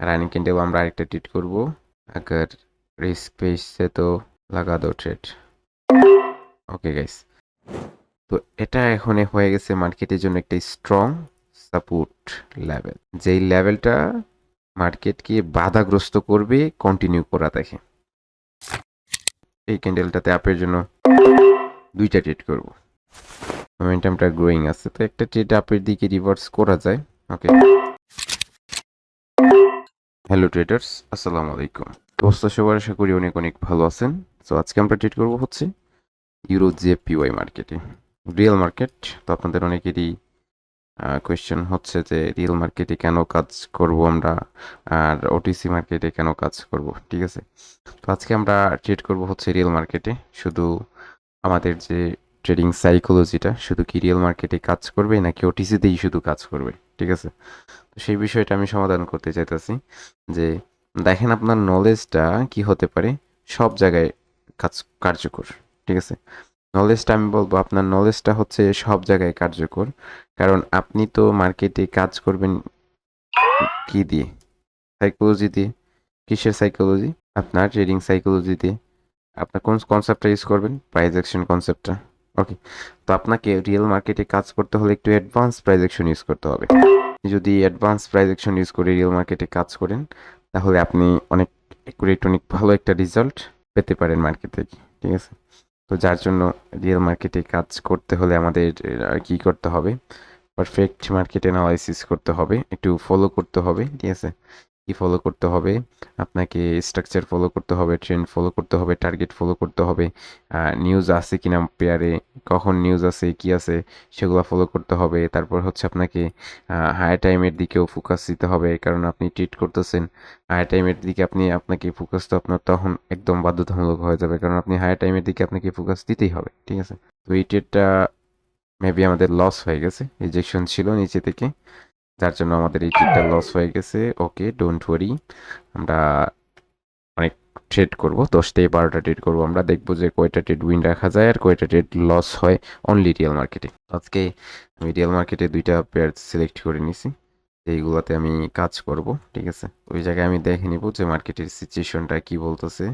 रानी candle আমরা আরেকটা trade করব अगर रिस्क पे इससे तो लगा दो ट्रेड ওকে গাইস তো এটা এখন হয়ে গেছে মার্কেটের জন্য একটা স্ট্রং সাপোর্ট লেভেল যেই লেভেলটা মার্কেটকে বাধাগ্রস্ত করবে কন্টিনিউ করা দেখে এই ক্যান্ডেলটাতে আপের জন্য দুইটা ট্রেড করব মোমেন্টামটা গ্রোয়িং আছে তো একটা ট্রেড আপের দিকে রিভার্স করা যায় ওকে হ্যালো ট্রেডার্স আসসালামু আলাইকুম অবস্থা সবার, আশা করি অনেক অনেক ভালো আছেন। তো আজকে আমরা ট্রেড করব হচ্ছে ইউরো জেপিওয়াই মার্কেটে রিয়েল মার্কেট তো আপনাদের অনেকেরই কোয়েশ্চেন হচ্ছে যে রিয়েল মার্কেটে কেন কাজ করব আমরা? আর ওটিসি মার্কেটে কেন কাজ করব? ঠিক আছে? তো আজকে আমরা ট্রেড করব হচ্ছে রিয়েল মার্কেটে শুধু আমাদের যে ট্রেডিং সাইকোলজিটা শুধু কি রিয়েল মার্কেটে কাজ করবে নাকি ওটিসিতেই শুধু কাজ করবে? ঠিক আছে? তো সেই বিষয়টা আমি সমাধান করতে চাইতেছি যে, দেখেন আপনার নলেজটা কি হতে পারে? সব জায়গায় কাজ, কার্যকর, ঠিক আছে? নলেজটা আমি বলব, আপনার নলেজটা হচ্ছে সব জায়গায় কার্যকর। কারণ আপনি তো মার্কেটে কাজ করবেন কি দিয়ে? সাইকোলজি দিয়ে। কিসের সাইকোলজি আপনার ট্রেডিং সাইকোলজি দিয়ে। আপনার কোন কনসেপ্টটা ইউজ করবেন? প্রাইজ অ্যাকশন কনসেপ্টটা ওকে তো আপনাকে রিয়েল মার্কেটে কাজ করতে হলে একটু অ্যাডভান্স প্রাইজ অ্যাকশন ইউজ করতে হবে। যদি অ্যাডভান্স প্রাইজ অ্যাকশন ইউজ করে রিয়েল মার্কেটে কাজ করেন, তাহলে আপনি অনেক একুরেট অনেক ভালো একটা রেজাল্ট পেতে পারেন মার্কেট থেকে ঠিক আছে? তো যার জন্য রিয়েল মার্কেটে কাজ করতে হলে আমাদের কি করতে হবে? পারফেক্ট মার্কেট অ্যানালাইসিস করতে হবে, একটু ফলো করতে হবে। ঠিক আছে? কি ফলো করতে হবে, আপনাকে স্ট্রাকচার ফলো করতে হবে ট্রেন্ড ফলো করতে হবে টার্গেট ফলো করতে হবে নিউজ আছে কিনা পেয়ারে, কখন নিউজ আছে, কি আছে, সেগুলো ফলো করতে হবে, তারপর হচ্ছে আপনাকে হায়ার টাইমের দিকেও ফোকাস দিতে হবে কারণ আপনি ট্রিট করতেছেন হায়ার টাইমের দিকে আপনি, আপনাকে ফোকাস তো আপনার তখন একদম বাধ্যতামূলক হয়ে যাবে, কারণ আপনি হায়ার টাইমের দিকে আপনাকে ফোকাস দিতেই হবে, ঠিক আছে? তো এই ট্রেডটা মেবি আমাদের লস হয়ে গেছে রিজেকশন ছিল নিচে থেকে যার জন্য আমাদের এই ট্রেডটা লস হয়ে গেছে। ওকে ডোন্ট ওয়ারি আমরা অনেক ট্রেড করব। দশটায় বারোটা ট্রেড করব আমরা। দেখব যে কয়টা ট্রেড উইন রাখা যায় আর কয়টা ট্রেড লস হয় অনলি রিয়েল মার্কেটে আজকে আমি রিয়েল মার্কেটে দুইটা পেয়ার সিলেক্ট করে নিছি। এইগুলোতে আমি কাজ করব, ঠিক আছে? ওই জায়গায় আমি দেখে নিব যে মার্কেটের সিচুয়েশনটা কি বলতেছে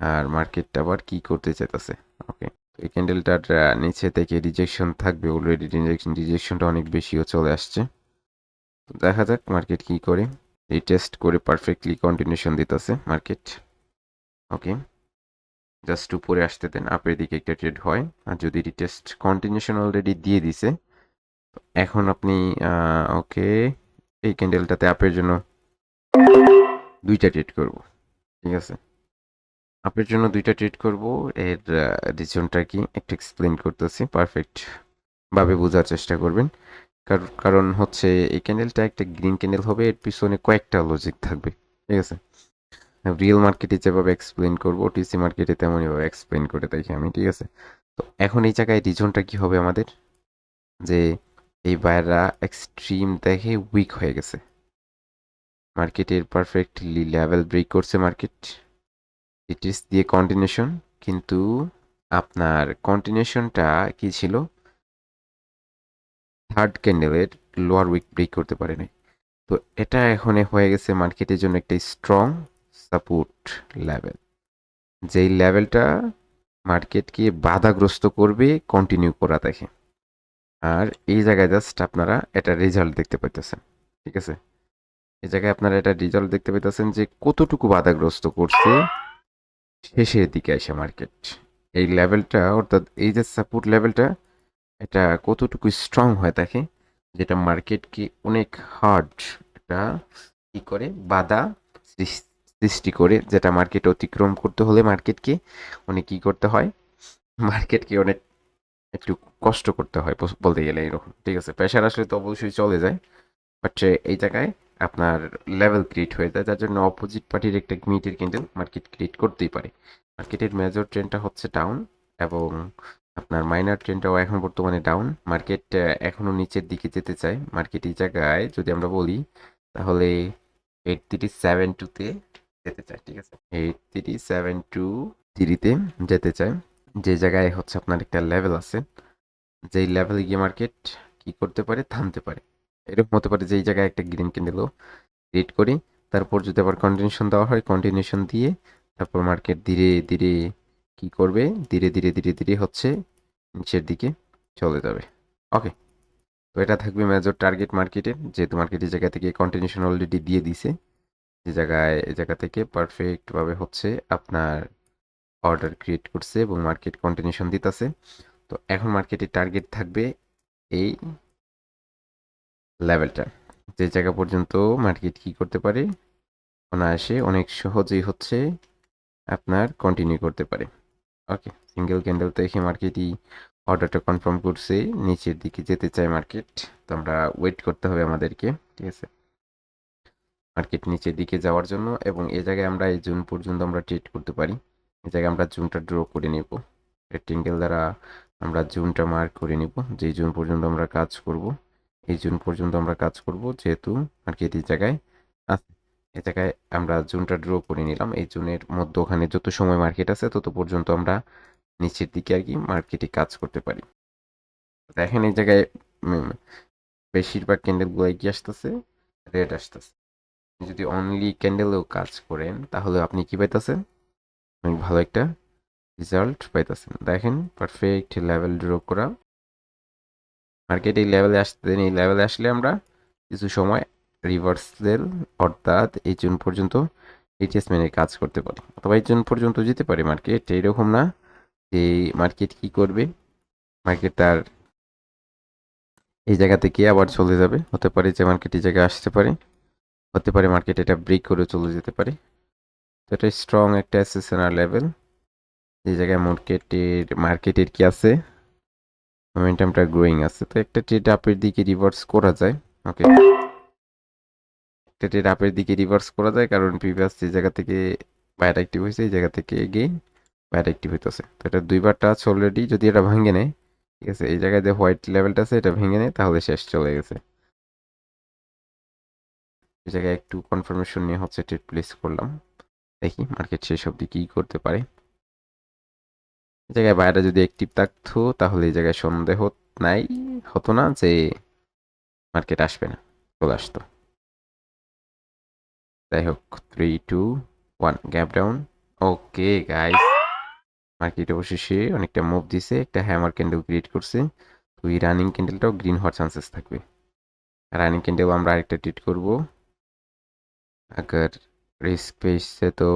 আর মার্কেটটা আবার কি করতে চাইতেছে। ওকে এই ক্যান্ডেলটার নিচে থেকে রিজেকশন থাকবে। অলরেডি রিজেকশন রিজেকশনটা অনেক বেশিও চলে আসছে। দেখা যাক মার্কেট কি করে। এই টেস্ট করে পারফেক্টলি কন্টিনিউশন দিতেছে মার্কেট ওকে জাস্ট উপরে আসতে দেন আপের দিকে একটা ট্রেড হয়। আর যদি রিটেস্ট কন্টিনিউশন অলরেডি দিয়ে দিছে এখন আপনি ওকে এই ক্যান্ডেলটাতে আপের জন্য দুইটা ট্রেড করব। ঠিক আছে? আপের জন্য দুইটা ট্রেড করব। এর রিজনটা কি? একটু এক্সপ্লেন করতেছি। পারফেক্ট ভাবে বোঝার চেষ্টা করবেন। কার- কারণ হচ্ছে এই ক্যান্ডেলটা একটা গ্রিন ক্যান্ডেল হবে, এর পিছনে কয়েকটা লজিক থাকবে, ঠিক আছে? রিয়েল মার্কেটে যেভাবে এক্সপ্লেন করব টিসি মার্কেটে তেমনইভাবে এক্সপ্লেন করে দেখি আমি, ঠিক আছে? তো এখন এই জায়গায় রিজনটা কি হবে আমাদের? যে এই বায়াররা এক্সট্রিম দেখে উইক হয়ে গেছে। মার্কেটের পারফেক্টলি লেভেল ব্রেক করছে মার্কেট ইট ইটিস দিয়ে কন্টিনিউশন কিন্তু আপনার কন্টিনিউশনটা কি ছিল? থার্ড ক্যান্ডেলের লোয়ার উইক ব্রেক করতে পারে নাই তো এটা এখন হয়ে গেছে মার্কেটের জন্য একটা স্ট্রং সাপোর্ট লেভেল যেই লেভেলটা মার্কেটকে বাধাগ্রস্ত করবে কন্টিনিউ করা দেখে। আর এই জায়গায় জাস্ট আপনারা এটা রেজাল্ট দেখতে পাইতেছেন, ঠিক আছে? এই জায়গায় আপনারা এটা রেজাল্ট দেখতে পাইতেছেন যে কতটুকু বাধাগ্রস্ত করছে শেষের দিকে আসে মার্কেট। এই লেভেলটা অর্থাৎ এই যে সাপোর্ট লেভেলটা এটা কতটুকু স্ট্রং হয় দেখে? যেটা মার্কেটকে অনেক হার্ড একটা কি করে, বাধা সৃষ- সৃষ্টি করে, যেটা মার্কেট অতিক্রম করতে হলে মার্কেটকে অনেক কি করতে হয়। মার্কেটকে অনেক একটু কষ্ট করতে হয় বলতে গেলে এরকম, ঠিক আছে? প্রেশার আসলে তো অবশ্যই চলে যায়। বাট এই জায়গায় আপনার লেভেল ক্রিয়েট হয়ে যায়, যার জন্য অপোজিট পার্টির একটা মিটের কিন্তু মার্কেট ক্রিয়েট করতেই পারে। মার্কেটের মেজর ট্রেন্ডটা হচ্ছে ডাউন এবং আপনার মাইনার ট্রেন্ডটাও এখন বর্তমানে ডাউন মার্কেট এখনও নিচের দিকে যেতে চায়। মার্কেট এই জায়গায় যদি আমরা বলি, তাহলে এইট থ্রি সেভেন টুতে যেতে চায়, ঠিক আছে? এইট থ্রি সেভেন টু থ্রিতে যেতে চায়। যে জায়গায় হচ্ছে আপনার একটা লেভেল আছে, যেই লেভেলে গিয়ে মার্কেট কি করতে পারে? থামতে পারে। এরকম হতে পারে যে এই জায়গায় একটা গ্রিন ক্যান্ডেলও ক্রিয়েট করি। তারপর যদি আবার কন্টিনিউশন দেওয়া হয় কন্টিনিউশন দিয়ে তারপর মার্কেট ধীরে ধীরে কি করবে? ধীরে ধীরে ধীরে ধীরে হচ্ছে নিচের দিকে চলে যাবে। ওকে তো এটা থাকবে মেজর টার্গেট মার্কেটের যেহেতু মার্কেটের জায়গা থেকে কন্টিনিউশন অলরেডি দিয়ে দিছে, যে জায়গায়, এই জায়গা থেকে পারফেক্টভাবে হচ্ছে আপনার অর্ডার ক্রিয়েট করছে এবং মার্কেট কন্টিনিউশন দিতেছে। তো এখন মার্কেটের টার্গেট থাকবে এই লেভেলটা যে জায়গা পর্যন্ত মার্কেট কি করতে পারে, অনায়াসে অনেক সহজেই হচ্ছে আপনার কন্টিনিউ করতে পারে। ওকে সিঙ্গেল ক্যান্ডেল তো এখানে মার্কেটই অর্ডারটা কনফার্ম করছে। নিচের দিকে যেতে চায় মার্কেট তো আমরা ওয়েট করতে হবে আমাদেরকে, ঠিক আছে? মার্কেট নিচের দিকে যাওয়ার জন্য এবং এই জায়গায় আমরা এই জুন পর্যন্ত আমরা ট্রেড করতে পারি। এই জায়গায় আমরা জুনটা ড্র করে নিব। রেক্টেঙ্গেল দ্বারা আমরা জুনটা মার্ক করে নিব। যে জুন পর্যন্ত আমরা কাজ করব, এই জুন পর্যন্ত আমরা কাজ করব, যেহেতু মার্কেট এই জায়গায় আছে। এই জায়গায় আমরা জুনটা ড্র করে নিলাম। এই জুনের মধ্যে ওখানে যত সময় মার্কেট আছে তত পর্যন্ত আমরা নিচের দিকে আর কি মার্কেটে কাজ করতে পারি। দেখেন এই জায়গায় বেশিরভাগ ক্যান্ডেলগুলো কি আসতেছে রেড আসতেছে। যদি অনলি ক্যান্ডেলেও কাজ করেন, তাহলে আপনি কি পাইতেছেন? অনেক ভালো একটা রেজাল্ট পাইতেছেন। দেখেন পারফেক্ট লেভেল ড্র করা। মার্কেট এই লেভেলে আসতে এই লেভেলে আসলে আমরা কিছু সময় রিভার্সেল অর্থাৎ এই জুন পর্যন্ত রিট্রেসমেন্টের কাজ করতে পারি। অথবা এই জুন পর্যন্ত যেতে পারে মার্কেট এইরকম না যে মার্কেট কি করবে মার্কেট তার এই জায়গা থেকে আবার চলে যাবে, হতে পারে যে মার্কেট এই জায়গায় আসতে পারে, হতে পারে মার্কেট এটা ব্রেক করে চলে যেতে পারে। তো এটা স্ট্রং একটা অ্যাসেসনার লেভেল যে জায়গায় মার্কেটের মার্কেটের কি আছে? মোমেন্টামটা গ্রোয়িং আছে। তো একটা ট্রেড আপের দিকে রিভার্স করা যায়। ওকে একটা আপের দিকে রিভার্স করা যায়, কারণ প্রিভিয়াস যে জায়গা থেকে বাইরে অ্যাক্টিভ হয়েছে, এই জায়গা থেকে এগেইন বাইরে অ্যাক্টিভ হইতেছে। তো এটা দুইবার টাচ অলরেডি যদি এটা ভাঙে নেয়, ঠিক আছে, এই জায়গায় যে হোয়াইট লেভেলটা আছে, এটা ভেঙে নেয়, তাহলে শেষ চলে গেছে। এই জায়গায় একটু কনফার্মেশন নিয়ে হচ্ছে ট্রেড প্লেস করলাম। দেখি মার্কেট শেষ অবধি কী করতে পারে। এই জায়গায় বাইরে যদি অ্যাক্টিভ থাকতো, তাহলে এই জায়গায় সন্দেহ নাই, হতো না যে মার্কেট আসবে না, চলে আসতো। যাই হোক three two one gap down okay guys market অবশেষে অনেকটা মুভ দিছে, একটা হ্যামার ক্যান্ডেল ক্রিয়েট করছে। তো এই রানিং ক্যান্ডেলটাও গ্রিন হওয়ার চান্সেস থাকবে। রানিং ক্যান্ডেল আমরা আরেকটা ট্রিট করব। আগের রিস্ক পেয়েছে তো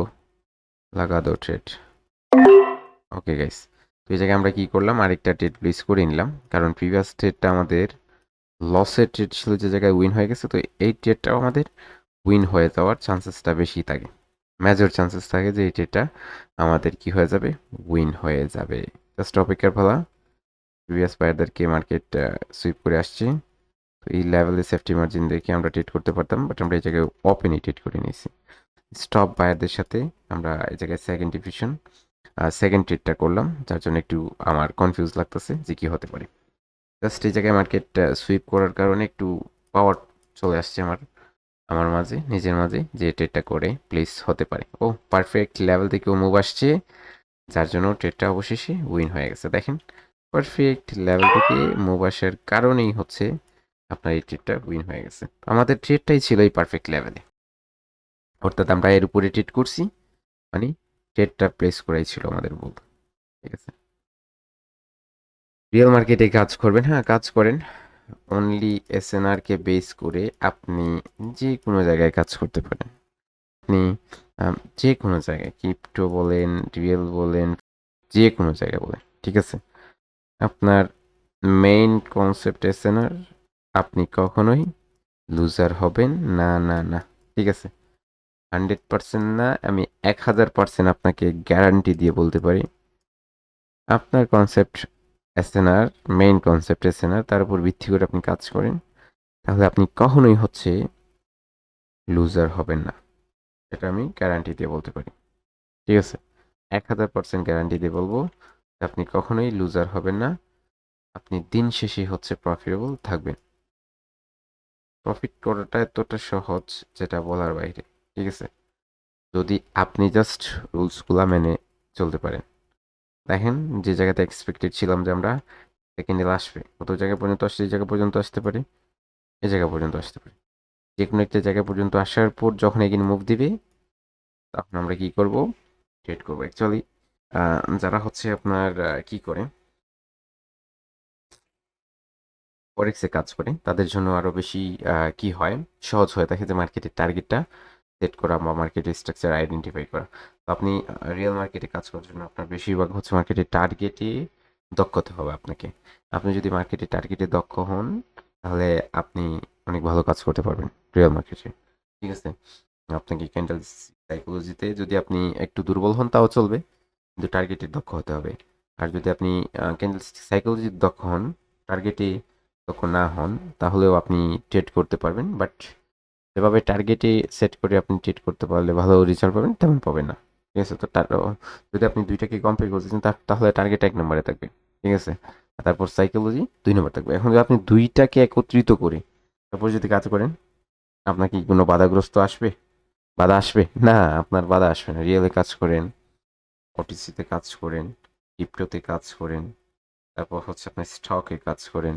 লাগা দো ট্রেড ওকে গাইস তো এই জায়গায় আমরা কী করলাম? আরেকটা ট্রেড লুজ করে নিলাম। কারণ প্রিভিয়াস ট্রেডটা আমাদের লসের ট্রেড ছিল যে জায়গায় উইন হয়ে গেছে, তো এই ট্রেডটাও আমাদের উইন হয়ে যাওয়ার চান্সেসটা বেশি থাকে। মেজর চান্সেস থাকে যে ট্রেডটা আমাদের কি হয়ে যাবে? উইন হয়ে যাবে। জাস্ট অপেক্ষার ফলা প্রিভিয়াস বায়ারদেরকে মার্কেট সুইপ করে আসছে। তো এই লেভেলে সেফটি মার্জিন দেখে আমরা ট্রেড করতে পারতাম বাট আমরা এই জায়গায় ওপেনই ট্রেড করে নিয়েছি। স্টপ বায়ারদের সাথে আমরা এই জায়গায় সেকেন্ড ডিভিশন সেকেন্ড ট্রেডটা করলাম, যার জন্য একটু আমার কনফিউজ লাগতেছে যে কি হতে পারে। জাস্ট এই জায়গায় মার্কেট সুইপ করার কারণে একটু পাওয়ার চলে আসছে আমার। আমার মাঝে, নিজের মাঝে, যে ট্রেডটা করে প্লেস হতে পারে। ও পারফেক্ট লেভেল থেকে ও মুভ আসছে, যার জন্য ট্রেডটা অবশেষে উইন হয়ে গেছে। দেখেন পারফেক্ট লেভেল থেকে মুভ আসার কারণেই হচ্ছে আপনার এই ট্রেডটা উইন হয়ে গেছে। আমাদের ট্রেডটাই ছিল এই পারফেক্ট লেভেলে অর্থাৎ আমরা এর উপরে ট্রেড করছি মানে ট্রেডটা প্লেস করাই ছিল আমাদের ভুল। ঠিক আছে? রিয়েল মার্কেটে কাজ করবেন হ্যাঁ কাজ করেন। অনলি এসএনআরকে বেস করে আপনি যে কোনো জায়গায় কাজ করতে পারেন। আপনি যে কোনো জায়গায় ক্রিপ্টো বলেন রিয়েল বলেন যে কোনো জায়গায় বলেন, ঠিক আছে? আপনার মেইন কনসেপ্ট এসএনআর আপনি কখনোই লুজার হবেন না না না, ঠিক আছে? হান্ড্রেড পার্সেন্ট না, আমি এক হাজার পার্সেন্ট আপনাকে গ্যারান্টি দিয়ে বলতে পারি। আপনার concept SNR main concept SNR তার উপর ভিত্তি করে আপনি কাজ করেন, তাহলে আপনি কখনোই হচ্ছে লুজার হবেন না। এটা আমি গ্যারান্টি দিয়ে বলতে পারি। ঠিক আছে? এক হাজার পার্সেন্ট গ্যারান্টি দিয়ে বলব আপনি কখনোই লুজার হবেন না। আপনি দিন শেষে হচ্ছে প্রফিটেবল থাকবেন। প্রফিট করাটা এতটা সহজ যেটা বলার বাইরে। ঠিক আছে? যদি আপনি জাস্ট রুলসগুলো মেনে চলতে পারেন। দেখেন যে জায়গাতে এক্সপেক্টেড ছিলাম যে আমরা সেকেন্ড আসবে কত জায়গা পর্যন্ত আসছে এই জায়গা পর্যন্ত আসতে পারে? এই জায়গা পর্যন্ত আসতে পারে। যে কোনো একটা জায়গা পর্যন্ত আসার পর যখন এগিয়ে মুভ দিবে, তখন আমরা কি করব? ট্রেড করব অ্যাকচুয়ালি যারা হচ্ছে আপনার কি করে? ফরেক্সে কাজ করে, তাদের জন্য আরও বেশি কি হয়? সহজ হয়ে থাকে যে মার্কেটের টার্গেটটা সেট করা বা মার্কেটের স্ট্রাকচার আইডেন্টিফাই করা। তো আপনি রিয়েল মার্কেটে কাজ করার জন্য আপনার বেশিরভাগ হচ্ছে মার্কেটের টার্গেটে দক্ষতে হবে আপনাকে। আপনি যদি মার্কেটে টার্গেটে দক্ষ হন, তাহলে আপনি অনেক ভালো কাজ করতে পারবেন রিয়েল মার্কেটে ঠিক আছে? আপনাকে ক্যান্ডেল সাইকোলজিতে যদি আপনি একটু দুর্বল হন, তাও চলবে। কিন্তু টার্গেটে দক্ষ হতে হবে। আর যদি আপনি ক্যান্ডেল সাইকোলজিতে দক্ষ হন টার্গেটে দক্ষ না হন, তাহলেও আপনি ট্রেড করতে পারবেন। বাট যেভাবে টার্গেটে সেট করে আপনি ট্রেড করতে পারলে ভালো রেজাল্ট পাবেন, তেমন পাবেন না। ঠিক আছে? তো যদি আপনি দুইটাকে কম্পেয়ার করতেছেন তাহলে টার্গেট এক নম্বরে থাকবে। ঠিক আছে? তারপর সাইকোলজি দুই নম্বর থাকবে। এখন যদি আপনি দুইটাকে একত্রিত করে তারপর যদি কাজ করেন, আপনার কি কোনো বাধাগ্রস্ত আসবে? বাধা আসবে? না, আপনার বাধা আসবে না। রিয়েলে কাজ করেন ওটিসিতে কাজ করেন ক্রিপ্টোতে কাজ করেন, তারপর হচ্ছে আপনার স্টকে কাজ করেন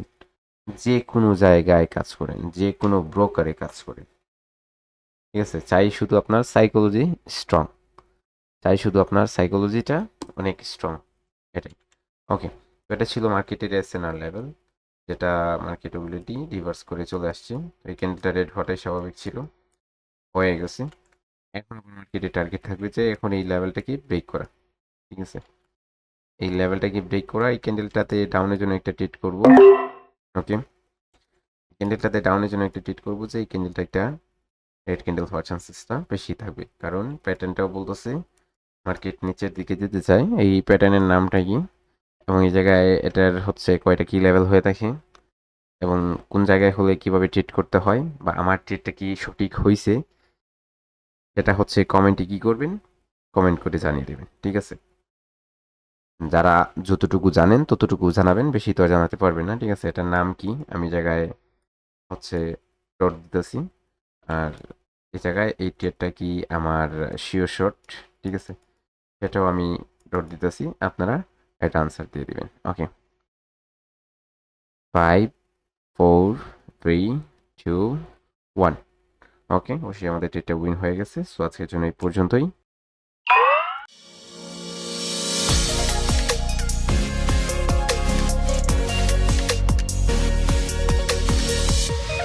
যে কোনো জায়গায় কাজ করেন যে কোনো ব্রোকারে কাজ করেন। ঠিক আছে? চাই শুধু আপনার সাইকোলজি স্ট্রং চাই শুধু আপনার সাইকোলজিটা অনেক স্ট্রং এটাই। ওকে এটা ছিল মার্কেটের এসএনআর লেভেল যেটা মার্কেট ওবিলিটি রিভার্স করে চলে আসছে। এই ক্যান্ডেলটা রেড হওয়াটাই স্বাভাবিক ছিল। হয়ে গেছে। এখন মার্কেটে টার্গেট থাকবে যে এখন এই লেভেলটাকে ব্রেক করা। ঠিক আছে? এই লেভেলটাকে ব্রেক করা, এই ক্যান্ডেলটাতে ডাউনের জন্য একটা ট্রিট করব। ওকে ক্যান্ডেলটাতে ডাউনের জন্য একটা ট্রিট করব যে এই ক্যান্ডেলটা একটা রেড ক্যান্ডেল হওয়ার চান্সেসটা বেশি থাকবে। কারণ প্যাটার্নটাও বলতেছে মার্কেট নিচের দিকে যেতে চায়, এই প্যাটার্নের নামটা কি? এবং এই জায়গায় এটার হচ্ছে কয়টা কি লেভেল হয়ে থাকে, এবং কোন জায়গায় হলে কীভাবে ট্রিট করতে হয়, বা আমার ট্রিটটা কি সঠিক হয়েছে এটা হচ্ছে কমেন্টে কি করবেন? কমেন্ট করে জানিয়ে দেবেন, ঠিক আছে? যারা যতটুকু জানেন, ততটুকু জানাবেন, বেশি তো জানাতে পারবেন না, ঠিক আছে? এটার নাম কি? আমি জায়গায় হচ্ছে ডট দিতেছি। আর এই জায়গায় এই ট্রেডটা কি আমার শিওর শট ঠিক আছে? সেটাও আমি ডট দিতেছি, আপনারা এটা আনসার দিয়ে দিবেন okay five four three two one okay অবশ্যই আমাদের ট্রেডটা উইন হয়ে গেছে সো আজকের জন্য এই পর্যন্তই।